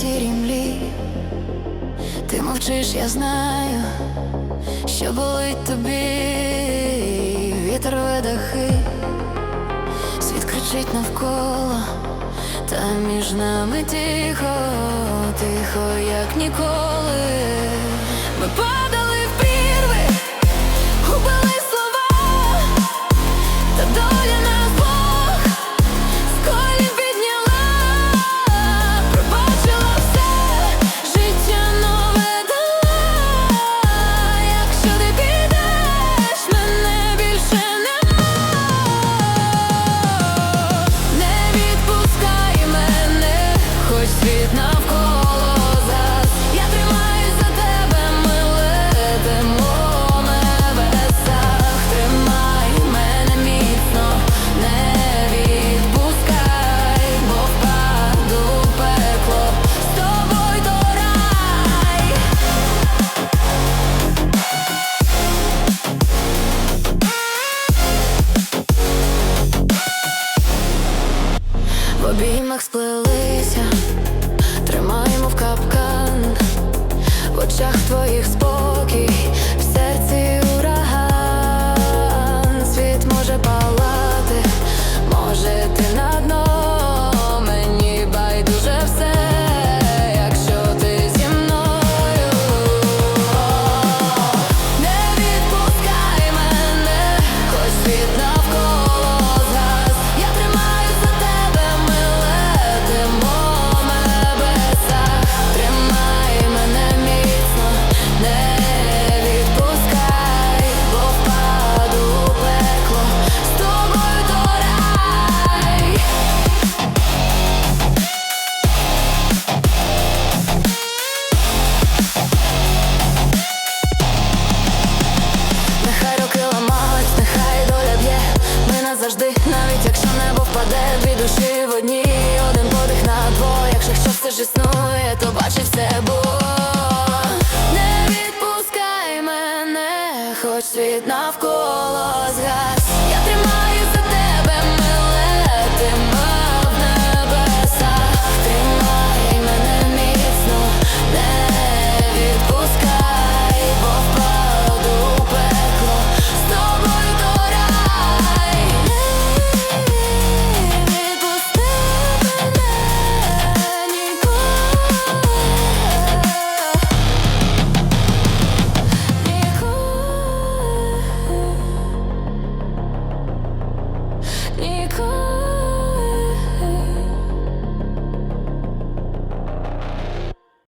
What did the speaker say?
сірій млі ти мовчиш, я знаю, що болить тобі, вітер видахи, світ кричить навколо, та між нами тихо, тихо, як ніколи. Ми sparks will live. завжди, навіть якщо небо впаде дві душі в одній. Один подих на двоє, якщо щось все ж існує, то все бо Не відпускай мене, хоч світ навколо. 你可